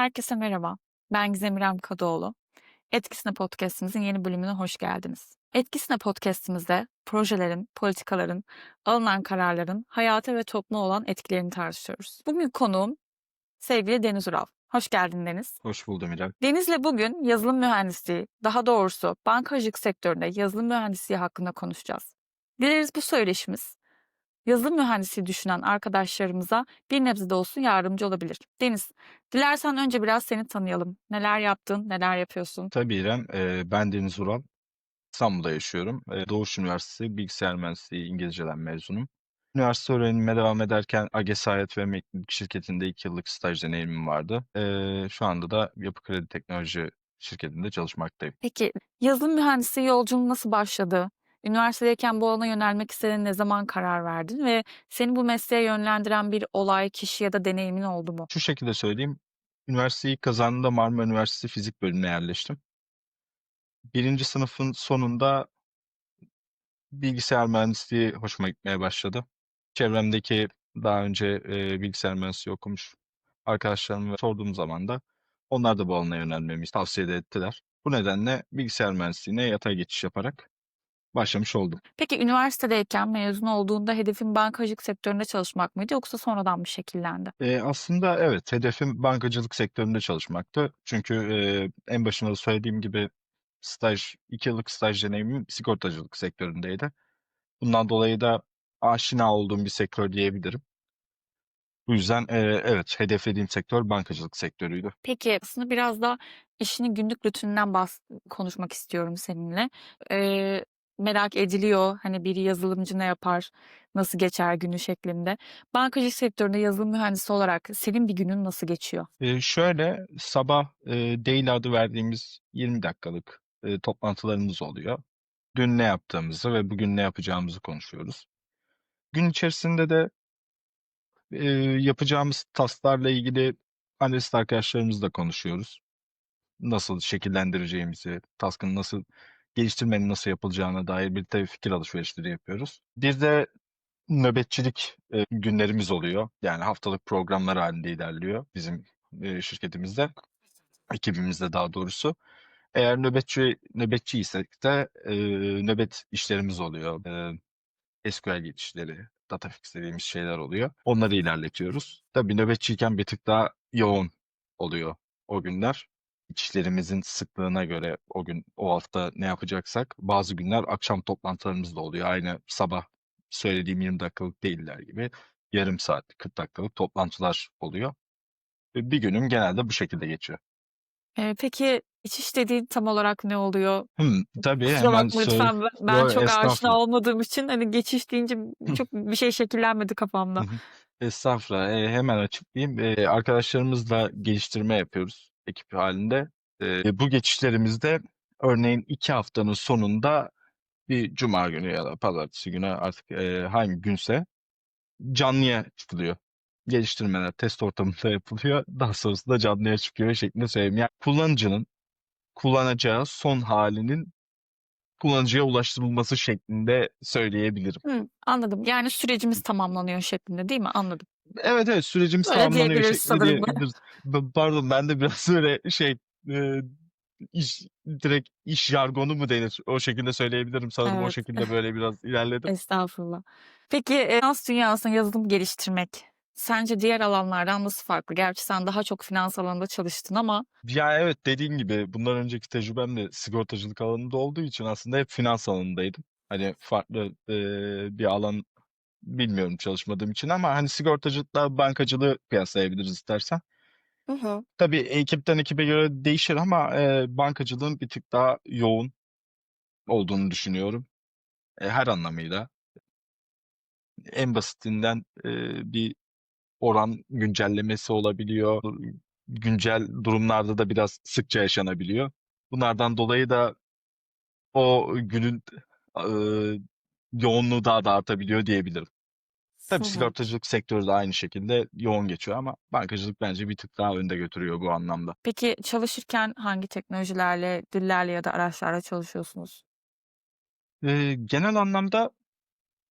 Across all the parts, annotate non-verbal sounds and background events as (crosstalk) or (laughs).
Herkese merhaba. Ben Gizem Kadıoğlu. Etkisine Podcast'imizin yeni bölümüne hoş geldiniz. Etkisine Podcast'imizde projelerin, politikaların, alınan kararların hayata ve topluma olan etkilerini tartışıyoruz. Bugün konuğum sevgili Deniz Ural. Hoş geldin Deniz. Hoş buldum İrem. Deniz'le bugün yazılım mühendisliği, daha doğrusu bankacılık sektöründe yazılım mühendisliği hakkında konuşacağız. Dileriz bu söyleşimiz yazılım mühendisliği düşünen arkadaşlarımıza bir nebze de olsun yardımcı olabilir. Deniz, dilersen önce biraz seni tanıyalım. Neler yaptın, neler yapıyorsun? Tabii İrem, e, ben Deniz Ural. İstanbul'da yaşıyorum. E, Doğuş Üniversitesi Bilgisayar Mühendisliği İngilizceden mezunum. Üniversite öğrenimime devam ederken AGES Hayat ve Emeklilik şirketinde 2 yıllık staj deneyimim vardı. E, şu anda da Yapı Kredi Teknoloji şirketinde çalışmaktayım. Peki yazılım mühendisliği yolculuğun nasıl başladı? Üniversitedeyken bu alana yönelmek istediğin ne zaman karar verdin ve seni bu mesleğe yönlendiren bir olay, kişi ya da deneyimin oldu mu? Şu şekilde söyleyeyim. Üniversiteyi kazandığımda Marmara Üniversitesi Fizik bölümüne yerleştim. Birinci sınıfın sonunda bilgisayar mühendisliği hoşuma gitmeye başladı. Çevremdeki daha önce e, bilgisayar mühendisliği okumuş arkadaşlarıma sorduğum zaman da onlar da bu alana yönelmemi tavsiye ettiler. Bu nedenle bilgisayar mühendisliğine yatay geçiş yaparak başlamış oldum. Peki üniversitedeyken mezun olduğunda hedefin bankacılık sektöründe çalışmak mıydı yoksa sonradan mı şekillendi? E, aslında evet hedefim bankacılık sektöründe çalışmaktı. Çünkü e, en başında da söylediğim gibi staj, iki yıllık staj deneyimim sigortacılık sektöründeydi. Bundan dolayı da aşina olduğum bir sektör diyebilirim. Bu yüzden e, evet hedeflediğim sektör bankacılık sektörüydü. Peki aslında biraz da işinin günlük rutininden bahs konuşmak istiyorum seninle. Eee, merak ediliyor hani bir yazılımcı ne yapar, nasıl geçer günü şeklinde. Bankacılık sektöründe yazılım mühendisi olarak senin bir günün nasıl geçiyor? E, şöyle sabah e, daily adı verdiğimiz 20 dakikalık e, toplantılarımız oluyor. Dün ne yaptığımızı ve bugün ne yapacağımızı konuşuyoruz. Gün içerisinde de e, yapacağımız tasklarla ilgili analist arkadaşlarımızla konuşuyoruz. Nasıl şekillendireceğimizi, task'ın nasıl geliştirmenin nasıl yapılacağına dair bir tabii fikir alışverişleri yapıyoruz. Bir de nöbetçilik e, günlerimiz oluyor. Yani haftalık programlar halinde ilerliyor bizim e, şirketimizde, ekibimizde daha doğrusu. Eğer nöbetçi nöbetçiysek de e, nöbet işlerimiz oluyor. E, SQL geçişleri, datafix dediğimiz şeyler oluyor. Onları ilerletiyoruz. Tabii nöbetçiyken bir tık daha yoğun oluyor o günler. İşlerimizin sıklığına göre o gün o hafta ne yapacaksak bazı günler akşam toplantılarımız da oluyor. Aynı sabah söylediğim 20 dakikalık değiller gibi yarım saat 40 dakikalık toplantılar oluyor. Ve bir günüm genelde bu şekilde geçiyor. Eee, peki geçiş dediğin tam olarak ne oluyor? Hımm, tabii Kusura hemen bakma söyle lütfen. Ben ben Yo, çok aşina estağfurullah. olmadığım için hani geçiş deyince çok bir şey şekillenmedi Hı kafamda. hı. Estağfurullah. Eee, hemen açıklayayım. Eee, arkadaşlarımızla geliştirme yapıyoruz ekip halinde. Eee, bu geçişlerimizde örneğin 2 haftanın sonunda bir cuma günü ya da pazartesi günü artık, eee, hangi günse canlıya çıkılıyor. Geliştirmeler test ortamında (laughs) yapılıyor. Daha sonrasında canlıya çıkıyor şeklinde söyleyeyim. Yani kullanıcının kullanacağı son halinin kullanıcıya ulaştırılması şeklinde söyleyebilirim. Hımm, anladım. Yani sürecimiz tamamlanıyor şeklinde değil mi? Anladım. Evet, evet, sürecimiz tamamlanıyor diyebiliriz şeklinde sanırım. diyebiliriz. B pardon ben de biraz (laughs) böyle şey, eee, iş direkt iş jargonu mu denir? O şekilde söyleyebilirim sanırım. O Evet. şekilde böyle biraz ilerledim. Estağfurullah. Peki, eee, finans dünyasında yazılım geliştirmek sence diğer alanlardan nasıl farklı? Gerçi sen daha çok finans alanında çalıştın ama Ya, evet, dediğin gibi bundan önceki tecrübem de sigortacılık alanında olduğu için aslında hep finans alanındaydım. Hani farklı, eee, bir alan bilmiyorum çalışmadığım için ama hani sigortacılıkla bankacılığı kıyaslayabiliriz istersen. Hı hı. Tabii ekipten ekibe göre değişir ama, eee, bankacılığın bir tık daha yoğun olduğunu düşünüyorum, eee, her anlamıyla. En basitinden, eee, bir oran güncellemesi olabiliyor. Güncel durumlarda da biraz sıkça yaşanabiliyor. Bunlardan dolayı da o günün, yoğunluğu daha da artabiliyor diyebilirim. Tabii Hı sigortacılık sektörü de aynı şekilde yoğun geçiyor ama bankacılık bence bir tık daha önde götürüyor bu anlamda. Peki çalışırken hangi teknolojilerle, dillerle ya da araçlarla çalışıyorsunuz? Eee, genel anlamda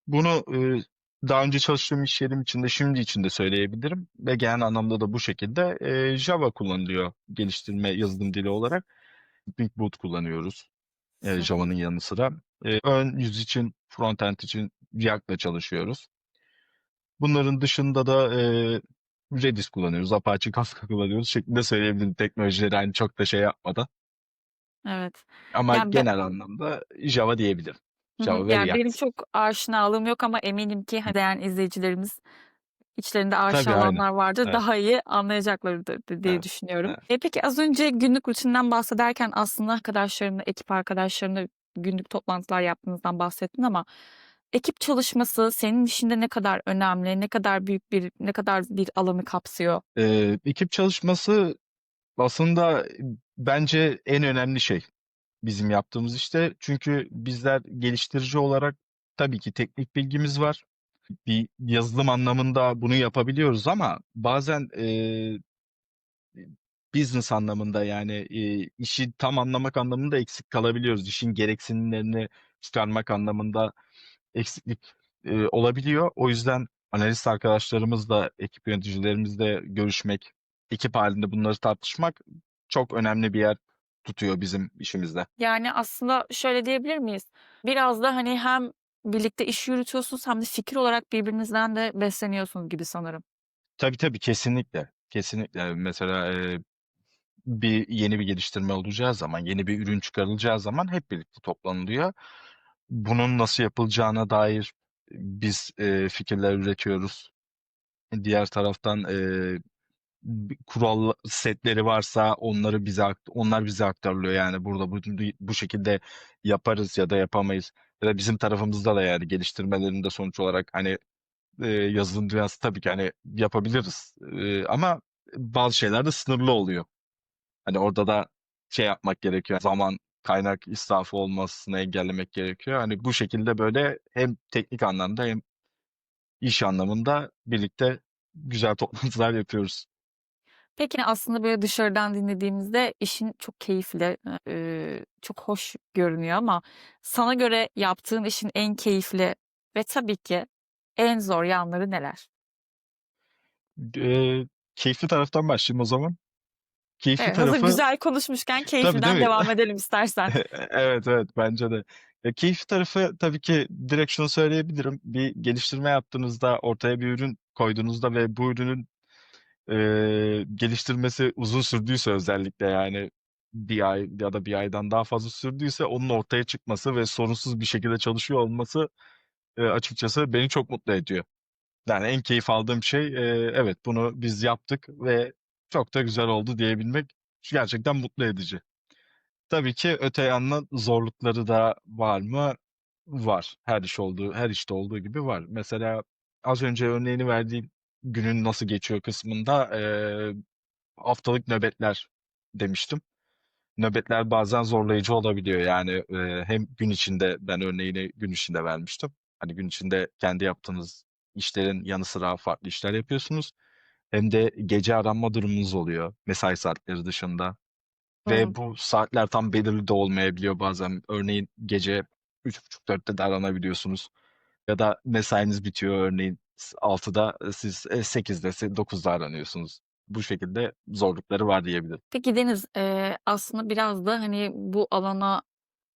bunu, ııı, daha önce çalıştığım iş yerim için de şimdi için de söyleyebilirim ve genel anlamda da bu şekilde e, Java kullanılıyor geliştirme yazılım dili olarak. Spring Boot kullanıyoruz e, Hı hı. Java'nın yanı sıra. E, ön yüz için, frontend için React'la çalışıyoruz. Bunların dışında da e, Redis kullanıyoruz, Apache (laughs) Kafka kullanıyoruz şeklinde söyleyebilirim teknolojileri hani çok da şey yapmadan. Evet. Ama Yani ben genel anlamda Java diyebilirim. Hı hı. Java ve Yani benim React. çok aşinalığım yok ama eminim ki hani izleyen izleyicilerimiz içlerinde aşina Tabii aynen. olanlar vardır. Evet. Daha iyi anlayacaklardır di- diye Evet. düşünüyorum. Evet. E peki az önce günlük rutinden bahsederken aslında arkadaşlarımla, ekip arkadaşlarımla günlük toplantılar yaptığınızdan bahsettin ama ekip çalışması senin işinde ne kadar önemli, ne kadar büyük bir, ne kadar bir alanı kapsıyor? E, ekip çalışması aslında bence en önemli şey bizim yaptığımız işte. Çünkü bizler geliştirici olarak tabii ki teknik bilgimiz var. Bir yazılım anlamında bunu yapabiliyoruz ama bazen e, business anlamında yani e, işi tam anlamak anlamında eksik kalabiliyoruz. İşin gereksinimlerini çıkarmak anlamında eksiklik e, olabiliyor. O yüzden analist arkadaşlarımızla, ekip yöneticilerimizle görüşmek, ekip halinde bunları tartışmak çok önemli bir yer tutuyor bizim işimizde. Yani aslında şöyle diyebilir miyiz? Biraz da hani hem birlikte iş yürütüyorsunuz hem de fikir olarak birbirinizden de besleniyorsunuz gibi sanırım. Tabii tabii kesinlikle. Kesinlikle. Mesela e, bir yeni bir geliştirme olacağı zaman, yeni bir ürün çıkarılacağı zaman hep birlikte toplanılıyor. Bunun nasıl yapılacağına dair biz e, fikirler üretiyoruz. Diğer taraftan e, bir kural setleri varsa onları bize onlar bize aktarılıyor. Yani burada bu, bu şekilde yaparız ya da yapamayız. Ya da bizim tarafımızda da yani geliştirmelerinde sonuç olarak hani e, yazılım dünyası tabii ki hani yapabiliriz. E, ama bazı şeyler de sınırlı oluyor. Hani orada da şey yapmak gerekiyor. Zaman kaynak israfı olmasını engellemek gerekiyor. Hani bu şekilde böyle hem teknik anlamda hem iş anlamında birlikte güzel (laughs) toplantılar yapıyoruz. Peki aslında böyle dışarıdan dinlediğimizde işin çok keyifli, eee, çok hoş görünüyor ama sana göre yaptığın işin en keyifli ve tabii ki en zor yanları neler? E, keyifli taraftan başlayayım o zaman. Keyifli Evet, hazır tarafı güzel konuşmuşken tabii tabii. devam edelim istersen. (laughs) Evet evet bence de. Ya, keyifli tarafı tabii ki direkt şunu söyleyebilirim. Bir geliştirme yaptığınızda ortaya bir ürün koyduğunuzda ve bu ürünün e, geliştirmesi uzun sürdüyse özellikle yani bir ay ya da bir aydan daha fazla sürdüyse onun ortaya çıkması ve sorunsuz bir şekilde çalışıyor olması e, açıkçası beni çok mutlu ediyor. Yani en keyif aldığım şey e, evet bunu biz yaptık ve çok da güzel oldu diyebilmek gerçekten mutlu edici. Tabii ki öte yandan zorlukları da var mı? Var. Her iş olduğu, her işte olduğu gibi var. Mesela az önce örneğini verdiğim günün nasıl geçiyor kısmında eee, haftalık nöbetler demiştim. Nöbetler bazen zorlayıcı olabiliyor. Yani eee, hem gün içinde ben örneğini gün içinde vermiştim. Hani gün içinde kendi yaptığınız işlerin yanı sıra farklı işler yapıyorsunuz. Hem de gece aranma durumunuz oluyor mesai saatleri dışında. Ve hı. bu saatler tam belirli de olmayabiliyor bazen. Örneğin gece 3.30-4'te de aranabiliyorsunuz. Ya da mesainiz bitiyor örneğin 6'da siz 8'de 9'da aranıyorsunuz. Bu şekilde zorlukları var diyebilirim. Peki Deniz, eee, aslında biraz da hani bu alana,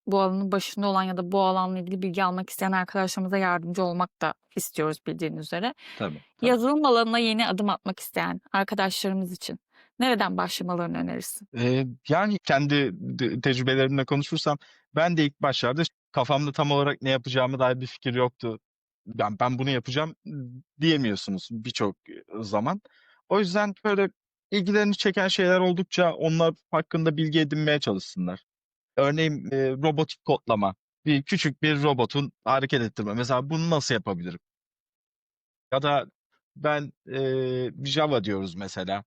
bu alanın başında olan ya da bu alanla ilgili bilgi almak isteyen arkadaşlarımıza yardımcı olmak da istiyoruz bildiğin üzere. Tabii, tabii. Yazılım alanına yeni adım atmak isteyen arkadaşlarımız için nereden başlamalarını önerirsin? Ee, yani kendi tecrübelerimle konuşursam ben de ilk başlarda kafamda tam olarak ne yapacağımı dair bir fikir yoktu. Ben, ben bunu yapacağım diyemiyorsunuz birçok zaman. O yüzden böyle ilgilerini çeken şeyler oldukça onlar hakkında bilgi edinmeye çalışsınlar. Örneğin e, robotik kodlama. Bir küçük bir robotun hareket ettirme. Mesela bunu nasıl yapabilirim? Ya da ben e, Java diyoruz mesela.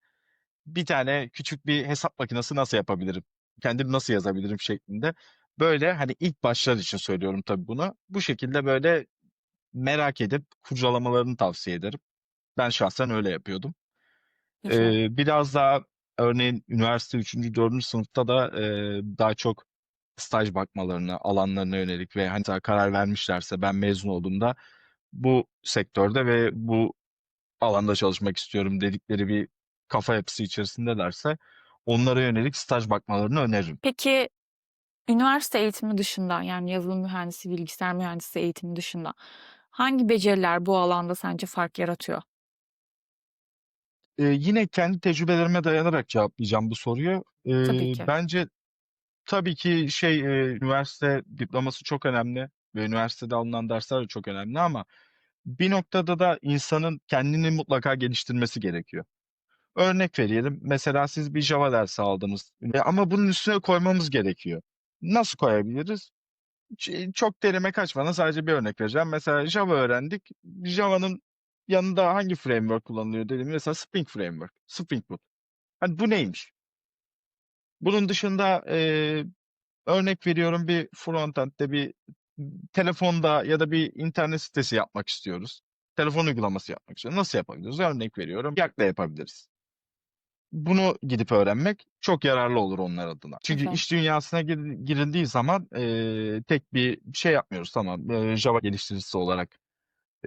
Bir tane küçük bir hesap makinesi nasıl yapabilirim? Kendim nasıl yazabilirim şeklinde. Böyle hani ilk başlar için söylüyorum tabii bunu. Bu şekilde böyle merak edip kurcalamalarını tavsiye ederim. Ben şahsen öyle yapıyordum. Güzel. Ee, biraz daha örneğin üniversite 3. 4. sınıfta da e, daha çok staj bakmalarına, alanlarına yönelik ve hani karar vermişlerse ben mezun olduğumda bu sektörde ve bu alanda çalışmak istiyorum dedikleri bir kafa yapısı içerisindelerse onlara yönelik staj bakmalarını öneririm. Peki üniversite eğitimi dışında yani yazılım mühendisi, bilgisayar mühendisi eğitimi dışında hangi beceriler bu alanda sence fark yaratıyor? Eee, yine kendi tecrübelerime dayanarak cevaplayacağım bu soruyu. Tabii Eee, ki. bence tabii ki şey, eee, üniversite diploması çok önemli ve üniversitede alınan dersler de çok önemli ama bir noktada da insanın kendini mutlaka geliştirmesi gerekiyor. Örnek verelim, mesela siz bir Java dersi aldınız, ama bunun üstüne koymamız gerekiyor. Nasıl koyabiliriz? Çok derime kaçmadan sadece bir örnek vereceğim. Mesela Java öğrendik. Java'nın yanında hangi framework kullanılıyor dediğimde mesela Spring Framework, Spring Boot. Hani bu neymiş? Bunun dışında, eee, örnek veriyorum bir frontend'de bir telefonda ya da bir internet sitesi yapmak istiyoruz. Telefon uygulaması yapmak istiyoruz. Nasıl yapabiliriz? Örnek veriyorum, React'le yapabiliriz. Bunu gidip öğrenmek çok yararlı olur onlar adına. Çünkü Evet. iş dünyasına gir girildiği zaman, eee, tek bir şey yapmıyoruz. Tamam, eee, Java geliştiricisi olarak,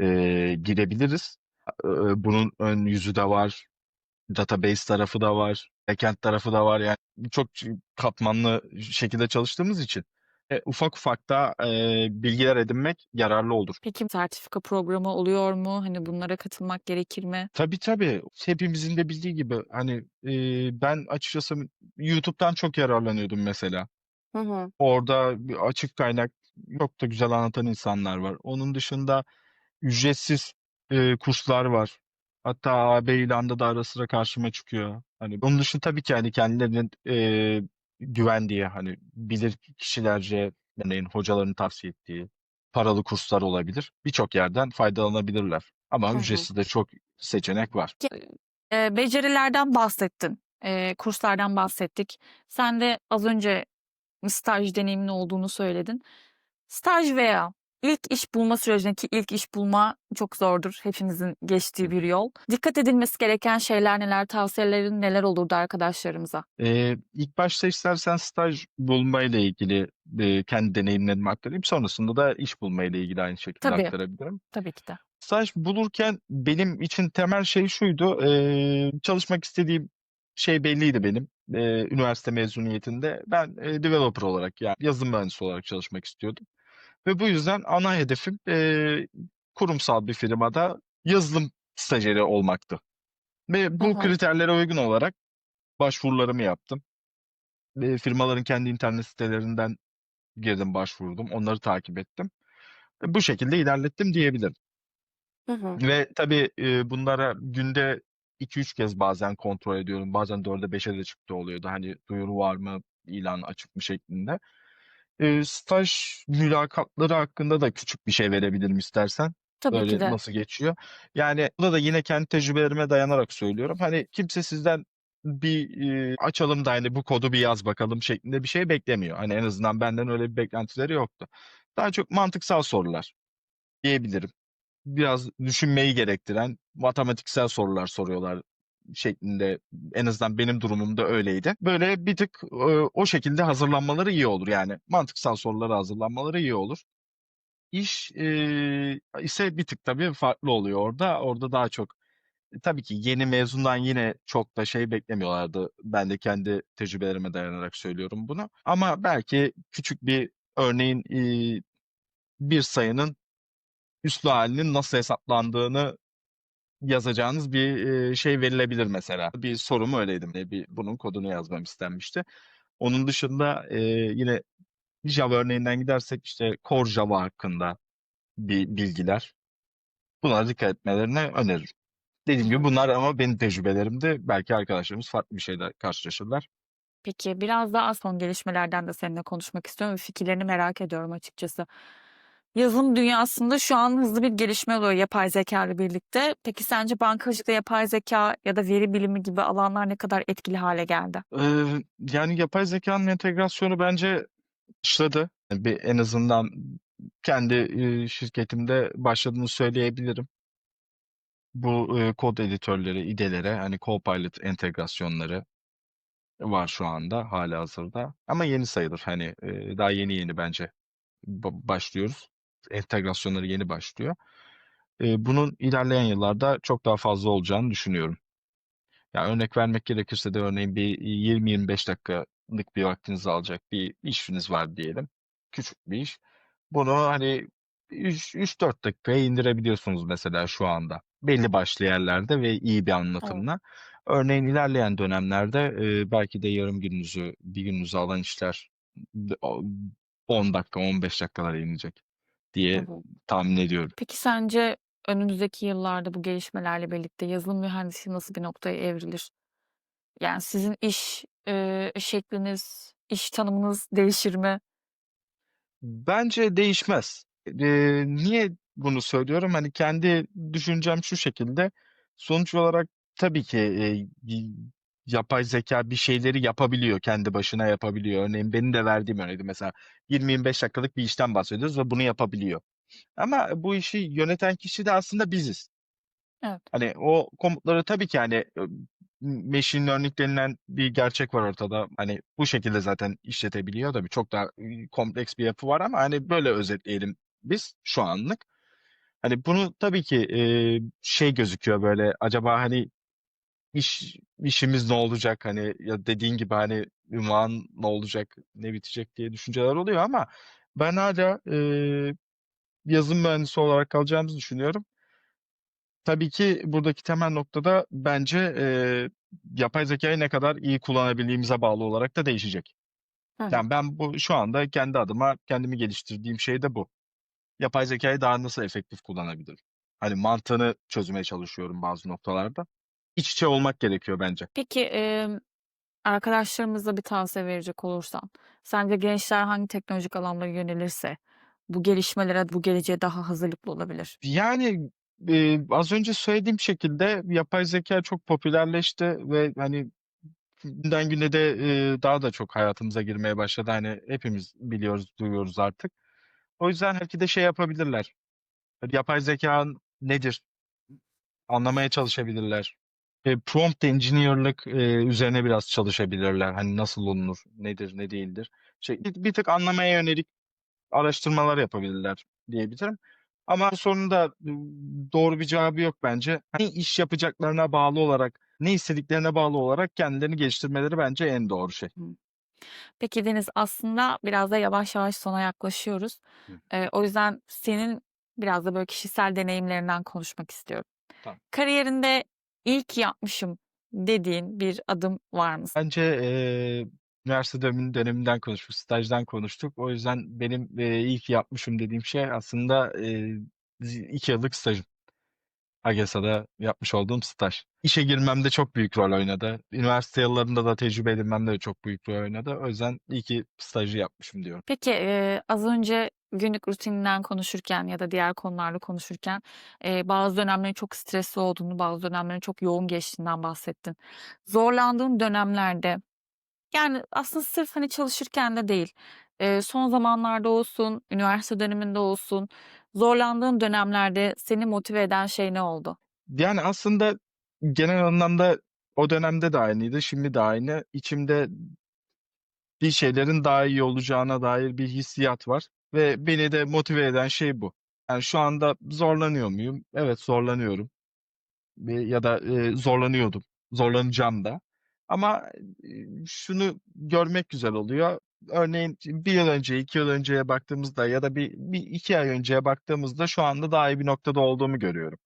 eee, girebiliriz. Eee, bunun ön yüzü de var, database tarafı da var, backend tarafı da var. Yani çok katmanlı şekilde çalıştığımız için, eee, ufak ufak da, eee, bilgiler edinmek yararlı olur. Peki sertifika programı oluyor mu? Hani bunlara katılmak gerekir mi? Tabii, tabii. Hepimizin de bildiği gibi, hani, eee, ben açıkçası YouTube'dan çok yararlanıyordum mesela. Hı hı. Orada bir açık kaynak çok da güzel anlatan insanlar var. Onun dışında ücretsiz, eee, kurslar var. Hatta AB ilanında da ara sıra karşıma çıkıyor. Hani onun dışında tabii ki, hani, kendilerinin, eee, güvendiği, hani, bilir kişilerce örneğin hocaların tavsiye ettiği paralı kurslar olabilir. Birçok yerden faydalanabilirler ama Hı hı. ücretsiz de çok seçenek var. Eee, becerilerden bahsettin, eee, kurslardan bahsettik. Sen de az önce staj deneyimin olduğunu söyledin. Staj veya ilk iş bulma sürecindeki ilk iş bulma çok zordur. Hepimizin geçtiği bir yol. Dikkat edilmesi gereken şeyler neler? Tavsiyelerin neler olurdu arkadaşlarımıza? Eee, ilk başta istersen staj bulmayla ilgili, eee, kendi deneyimlerimi aktarayım. Sonrasında da iş bulmayla ilgili aynı şekilde Tabii. aktarabilirim. Tabii ki de. Staj bulurken benim için temel şey şuydu, eee, çalışmak istediğim şey belliydi benim, eee, üniversite mezuniyetinde. Ben, eee, developer olarak yani yazılım mühendisi olarak çalışmak istiyordum ve bu yüzden ana hedefim, eee, kurumsal bir firmada yazılım stajyeri olmaktı ve bu hı. kriterlere uygun olarak başvurularımı yaptım. Eee, firmaların kendi internet sitelerinden girdim, başvurdum. Onları takip ettim. Ve bu şekilde ilerlettim diyebilirim. Hı hı. Ve tabii, eee, bunlara günde 2-3 kez bazen kontrol ediyorum. Bazen 4'e 5'e de çıktığı oluyordu. Hani duyuru var mı, ilan açık mı şeklinde. Eee, staj mülakatları hakkında da küçük bir şey verebilirim istersen. Tabii ki Böyle de. nasıl geçiyor. Yani burada da yine kendi tecrübelerime dayanarak söylüyorum. Hani kimse sizden bir, eee, açalım da hani bu kodu bir yaz bakalım şeklinde bir şey beklemiyor. Hani en azından benden öyle bir beklentileri yoktu. Daha çok mantıksal sorular diyebilirim. Biraz düşünmeyi gerektiren matematiksel sorular soruyorlar şeklinde. En azından benim durumumda öyleydi. Böyle bir tık, eee, o şekilde hazırlanmaları iyi olur yani. Mantıksal sorulara hazırlanmaları iyi olur. İş, eee, ise bir tık tabii farklı oluyor orada. Orada daha çok e, tabii ki yeni mezundan yine çok da şey beklemiyorlardı. Ben de kendi tecrübelerime dayanarak söylüyorum bunu. Ama belki küçük bir örneğin, iii, bir sayının üslü hâlinin nasıl hesaplandığını yazacağınız bir, şey verilebilir mesela. Bir sorum öyleydi. Eee, bir bunun kodunu yazmam istenmişti. Onun dışında, eee, yine Java örneğinden gidersek işte Core Java hakkında bir bilgiler. Bunlara dikkat etmelerini öneririm. Dediğim gibi bunlar ama benim tecrübelerimdi. Belki arkadaşlarımız farklı bir şeyle karşılaşırlar. Peki, biraz daha son gelişmelerden de seninle konuşmak istiyorum fikirlerini merak ediyorum açıkçası. Yazılım dünyasında şu an hızlı bir gelişme oluyor yapay zekâyla birlikte. Peki sence bankacılıkta yapay zekâ ya da veri bilimi gibi alanlar ne kadar etkili hâle geldi? Eee, yani yapay zekânın entegrasyonu bence başladı. Bir en azından kendi, eee, şirketimde başladığını söyleyebilirim. Bu, eee, kod editörleri, IDE'lere, hani Copilot entegrasyonları var şu anda hâlihazırda ama yeni sayılır. Hani, eee, daha yeni yeni bence ba başlıyoruz. Entegrasyonları yeni başlıyor. Eee, bunun ilerleyen yıllarda çok daha fazla olacağını düşünüyorum. Ya, örnek vermek gerekirse de örneğin bir 20-25 dakikalık bir vaktinizi alacak bir işiniz var diyelim. Küçük bir iş. Bunu, hani, üç 3-4 dakikaya indirebiliyorsunuz mesela şu anda. Belli başlı yerlerde ve iyi bir Evet. anlatımla. Örneğin ilerleyen dönemlerde, eee, belki de yarım gününüzü, bir gününüzü alan işler d o 10 dakika, 15 dakikalara inecek Hı diye hı. tahmin ediyorum. Peki sence önümüzdeki yıllarda bu gelişmelerle birlikte yazılım mühendisliği nasıl bir noktaya evrilir? Yani sizin iş, eee, şekliniz, iş tanımınız değişir mi? Bence değişmez. Eee, niye bunu söylüyorum? Hani, kendi düşüncem şu şekilde: Sonuç olarak tabii ki, eee, yapay zekâ bir şeyleri yapabiliyor, kendi başına yapabiliyor. Örneğin benim de verdiğim örnekti mesela. 20-25 dakikalık bir işten bahsediyoruz ve bunu yapabiliyor. Ama bu işi yöneten kişi de aslında biziz. Evet. Hani, o komutları tabii ki, hani, machine learning denilen bir gerçek var ortada. Hani, bu şekilde zaten işletebiliyor. Tabii çok daha, kompleks bir yapı var ama, hani, böyle özetleyelim biz şu anlık. Hani, bunu tabii ki, eee, şey gözüküyor böyle, acaba, hani, iş işimiz ne olacak? Hani, ya dediğin gibi, hani, ünvan ne olacak, ne bitecek diye düşünceler oluyor ama ben hâlâ, eee, yazılım mühendisi olarak kalacağımızı düşünüyorum. Tabii ki buradaki temel nokta da bence, eee, yapay zekâyı ne kadar iyi kullanabildiğimize bağlı olarak da değişecek. Hı hı. Yani, ben bu şu anda kendi adıma kendimi geliştirdiğim şey de bu. Yapay zekâyı daha nasıl efektif kullanabilirim? Hani, mantığını çözmeye çalışıyorum bazı noktalarda. İç içe olmak gerekiyor bence. Peki, emm, arkadaşlarımıza bir tavsiye verecek olursan sence gençler hangi teknolojik alanlara yönelirse bu gelişmelere, bu geleceğe daha hazırlıklı olabilir? Yani, eee, az önce söylediğim şekilde yapay zekâ çok popülerleşti ve, hani, günden güne de, eee, daha da çok hayatımıza girmeye başladı. Hani, hepimiz biliyoruz, duyuyoruz artık. O yüzden belki de şey yapabilirler, hani, yapay zekâ nedir? Anlamaya çalışabilirler. Eee, prompt engineer'lık, eee, üzerine biraz çalışabilirler. Hani, nasıl olunur, nedir, ne değildir? Şey, bir bir tık anlamaya yönelik araştırmalar yapabilirler diyebilirim. Ama bu sorunun da, ımm, doğru bir cevabı yok bence. Ne iş yapacaklarına bağlı olarak, ne istediklerine bağlı olarak kendilerini geliştirmeleri bence en doğru şey. Peki Deniz, aslında biraz da yavaş yavaş sona yaklaşıyoruz. Hı. Eee, o yüzden senin biraz da böyle kişisel deneyimlerinden konuşmak istiyorum. Tamam. Kariyerinde "İyi ki yapmışım." dediğin bir adım var mı? Bence, eee, üniversite dönemim döneminden konuştuk, stajdan konuştuk. O yüzden benim, eee, iyi ki yapmışım dediğim şey aslında, eee, zi 2 yıllık stajım. AGESA'da yapmış olduğum staj. İşe girmemde çok büyük rol oynadı. Üniversite yıllarında da tecrübe edinmemde de çok büyük rol oynadı. O yüzden iyi ki stajı yapmışım diyorum. Peki, eee, az önce günlük rutininden konuşurken ya da diğer konularda konuşurken, eee, bazı dönemlerin çok stresli olduğunu, bazı dönemlerin çok yoğun geçtiğinden bahsettin. Zorlandığın dönemlerde, yani, aslında sırf, hani, çalışırken de değil, son zamanlarda olsun, üniversite döneminde olsun, zorlandığın dönemlerde seni motive eden şey ne oldu? Yani, aslında genel anlamda o dönemde de aynıydı, şimdi de aynı. İçimde bir şeylerin daha iyi olacağına dair bir hissiyat var ve beni de motive eden şey bu. Yani, şu anda zorlanıyor muyum? Evet, zorlanıyorum. Ya da, eee, zorlanıyordum, zorlanacağım da. Ama, şunu görmek güzel oluyor. Örneğin, 1 yıl önce, 2 yıl önceye baktığımızda ya da bir bir 2 ay önceye baktığımızda şu anda daha iyi bir noktada olduğumu görüyorum.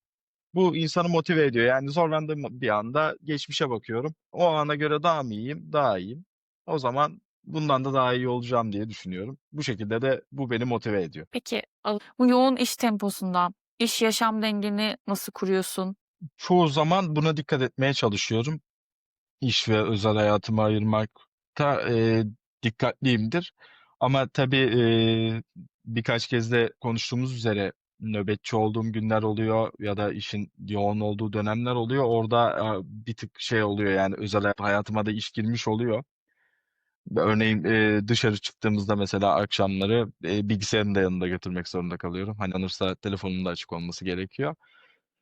Bu insanı motive ediyor. Yani, zorlandığım bir anda geçmişe bakıyorum. O ana göre daha mı iyiyim? Daha iyiyim. O zaman bundan da daha iyi olacağım diye düşünüyorum. Bu şekilde de bu beni motive ediyor. Peki, bu yoğun iş temposunda iş yaşam dengeni nasıl kuruyorsun? Çoğu zaman buna dikkat etmeye çalışıyorum. İş ve özel hayatımı ayırmakta, eee, dikkatliyimdir. Ama tabii, eee, birkaç kez de konuştuğumuz üzere nöbetçi olduğum günler oluyor ya da işin yoğun olduğu dönemler oluyor. Orada, aaa, bir tık şey oluyor, yani, özel hayatıma da iş girmiş oluyor. Örneğin, eee, dışarı çıktığımızda mesela akşamları, eee, bilgisayarımı da yanımda götürmek zorunda kalıyorum. Hani, aranırsa telefonumun da açık olması gerekiyor.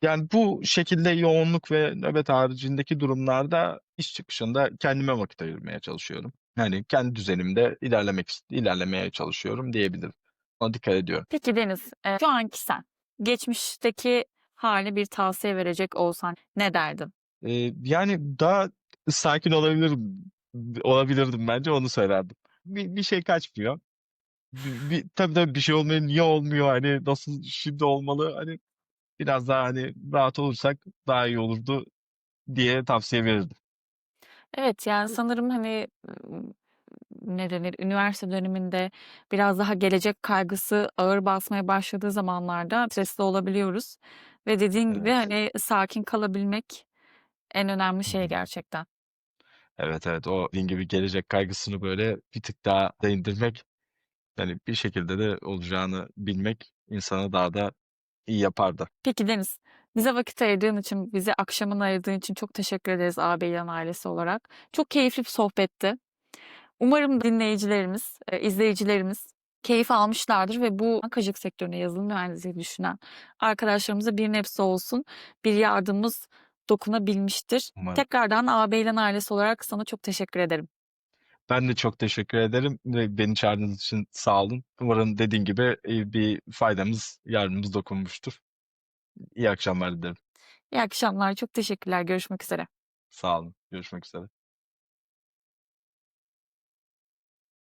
Yani, bu şekilde yoğunluk ve nöbet haricindeki durumlarda iş çıkışında kendime vakit ayırmaya çalışıyorum. Yani, kendi düzenimde ilerlemek ist ilerlemeye çalışıyorum diyebilirim. Buna dikkat ediyorum. Peki Deniz, eee, şu anki sen, geçmişteki hâline bir tavsiye verecek olsan ne derdin? Eee, yani daha sakin olabilirim olabilirdim bence, onu söylerdim. Bir bir şey kaçmıyor. Bir bir tabii, tabii bir şey olmuyor. Niye olmuyor? Hani, nasıl şimdi olmalı? Hani, biraz daha, hani, rahat olursak daha iyi olurdu diye tavsiye verirdim. Evet, yani, sanırım, hani, ımm, ne denir, üniversite döneminde biraz daha gelecek kaygısı ağır basmaya başladığı zamanlarda stresli olabiliyoruz ve dediğin gibi, Evet. hani, sakin kalabilmek en önemli Hı şey hı. gerçekten. Evet, evet. O dediğin gibi gelecek kaygısını, böyle, bir tık daha da indirmek, hani, bir şekilde de olacağını bilmek insanı daha da iyi yapardı. Peki Deniz, bize vakit ayırdığın için, bize akşamını ayırdığın için çok teşekkür ederiz Ağabeylan ailesi olarak. Çok keyifli bir sohbetti. Umarım dinleyicilerimiz, eee, izleyicilerimiz keyif almışlardır ve bu bankacılık sektöründe yazılım mühendisliği düşünen arkadaşlarımıza bir nebze olsun bir yardımımız dokunabilmiştir. Umarım. Tekrardan Ağabeylan ailesi olarak sana çok teşekkür ederim. Ben de çok teşekkür ederim ve beni çağırdığınız için sağ olun. Umarım dediğin gibi, eee, bir faydamız, yardımımız dokunmuştur. İyi akşamlar dilerim. İyi akşamlar, çok teşekkürler. Görüşmek üzere. Sağ olun. Görüşmek üzere.